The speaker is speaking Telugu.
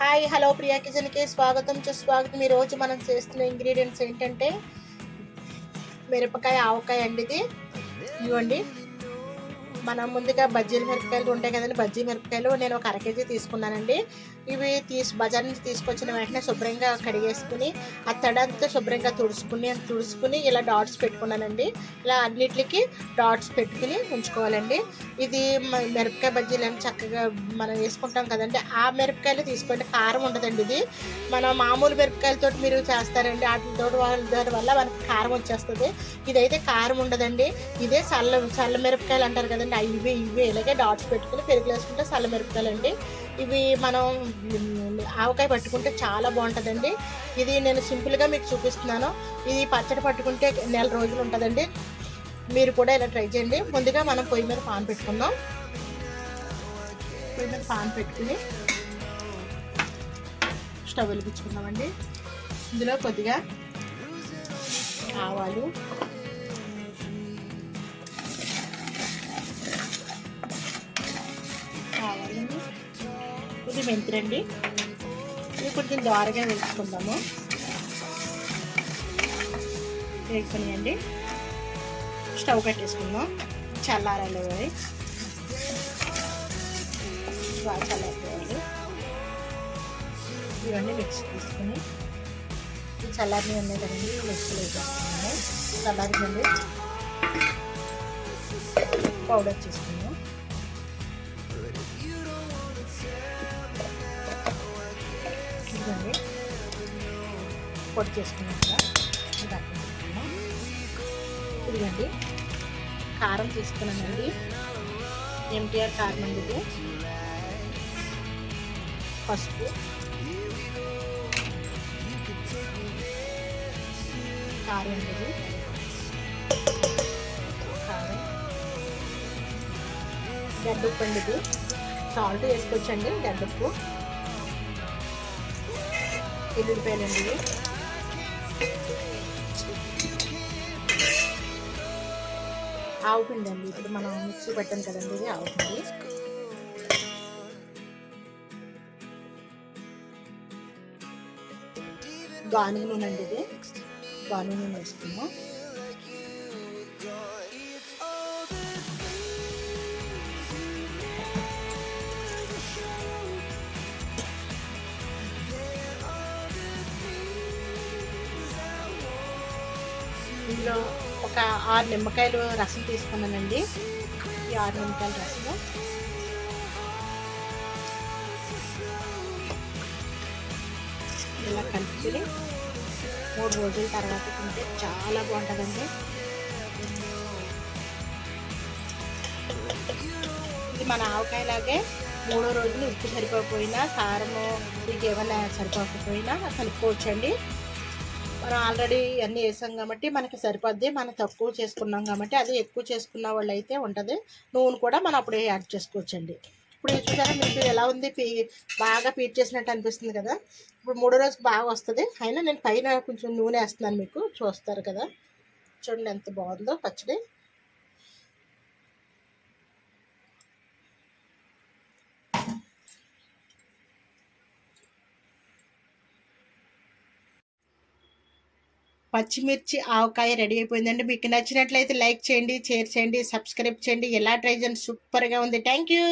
హాయ్ హలో ప్రియా కిచెన్కి స్వాగతం. సుస్వాగతం ఈ రోజు మనం చేస్తున్న ఇంగ్రీడియంట్స్ ఏంటంటే మిరపకాయ ఆవకాయ అండి ఇది. ఇవ్వండి. మనం ముందుగా బజ్జీల మిరపకాయలు ఉంటాయి కదండి బజ్జీ మిరపకాయలు నేను ఒక అర కేజీ తీసుకున్నానండి. ఇవి తీసి బజార్ నుంచి తీసుకొచ్చిన వెంటనే శుభ్రంగా కడిగేసుకుని ఆ తడంతా శుభ్రంగా తుడుచుకుని తుడుచుకుని ఇలా డాట్స్ పెట్టుకున్నానండి. ఇలా అన్నిటికి డాట్స్ పెట్టుకుని ఉంచుకోవాలండి. ఇది మిరపకాయ బజ్జీలు అని చక్కగా మనం వేసుకుంటాం కదండి ఆ మిరపకాయలు తీసుకోండి. కారం ఉండదండి ఇది. మన మామూలు మిరపకాయలతో మీరు చేస్తారండి వాటితో వాళ్ళ దాని వల్ల మనకి కారం వచ్చేస్తుంది. ఇదైతే కారం ఉండదండి. ఇదే చల్ల చల్ల మిరపకాయలు అంటారు కదండి ఇంకా ఇవి ఇవి. ఇలాగే డాట్స్ పెట్టుకుని పెరుగులు వేసుకుంటే చల్ల మిరపకాయలు ఇవి మనం ఆవకాయ పట్టుకుంటే చాలా బాగుంటుందండి. ఇది నేను సింపుల్గా మీకు చూపిస్తున్నాను. ఇది పచ్చడి పట్టుకుంటే నెల రోజులు ఉంటుందండి. మీరు కూడా ఇలా ట్రై చేయండి. ముందుగా మనం పొయ్యి మీద పాన్ పెట్టుకుందాం. పొయ్యి మీద పాన్ పెట్టుకుని స్టవ్ వెలిగించుకుందామండి. ఇందులో కొద్దిగా ఆవాలు ఇది మెంతిరండి ఇప్పుడు కొంచెం ద్వారగా వేసుకుందాము. వేసుకునియండి. స్టవ్ కట్టేసుకుందాం. చల్లారాలి అవి బాగా చల్లారిపోవాలి. ఇవన్నీ మిక్స్ తీసుకుని చల్లారి ఉన్నాయి కదండి మిక్సీలో వేసేసుకున్నాము పౌడర్ చేసుకున్నాం ఇదండి పొడి చేసుకున్నాం కదా. ఇది ఇదిగండి. కారం తీసుకున్నానండి. ఎంటీఆర్ కారం అండి ఇది. పసుపు. కారం అండి ఇది. కారం. గడ్డుప్పు అండి ఇది. సాల్ట్ వేసుకోవచ్చండి గడ్డుప్పు ఎల్లుల్లిపాయలండి ఇవి. ఆవు పిండి అండి ఇప్పుడు మనం మిక్సీ పెట్టాం కదండి ఇది ఆవు పిండి. నూనె అండి ఇది. గాని నూనె వేసుకున్నాం ఇందులో ఒక ఆరు నిమ్మకాయలు రసం తీసుకున్నానండి. ఈ ఆరు నిమ్మకాయల రసము. ఇలా కలుపుకొని మూడు రోజుల తర్వాత తింటే చాలా బాగుంటుందండి. ఇది మన ఆవకాయలాగే మూడో రోజులు ఉప్పు సరిపోకపోయినా కారము మీకు ఏమైనా సరిపోకపోయినా కలుపుకోవచ్చండి. మనం ఆల్రెడీ అన్నీ వేసాం కాబట్టి మనకి సరిపోద్ది. మనం తక్కువ చేసుకున్నాం కాబట్టి అది ఎక్కువ చేసుకున్న వాళ్ళు అయితే ఉంటుంది. నూనె కూడా మనం అప్పుడే యాడ్ చేసుకోవచ్చండి. ఇప్పుడు చూసారా? మీకు ఎలా ఉంది? పీ బాగా పీట్ చేసినట్టు అనిపిస్తుంది కదా? ఇప్పుడు మూడో రోజుకి బాగా వస్తుంది. అయినా నేను పైన కొంచెం నూనె వేస్తున్నాను మీకు. చూస్తారు కదా? చూడండి ఎంత బాగుందో పచ్చడి. పచ్చిమిర్చి ఆవకాయ రెడీ అయిపోయిందండి. మీకు నచ్చినట్లయితే లైక్ చేయండి షేర్ చేయండి సబ్స్క్రైబ్ చేయండి. ఎలా ట్రై చేయండి సూపర్గా ఉంది. Thank you.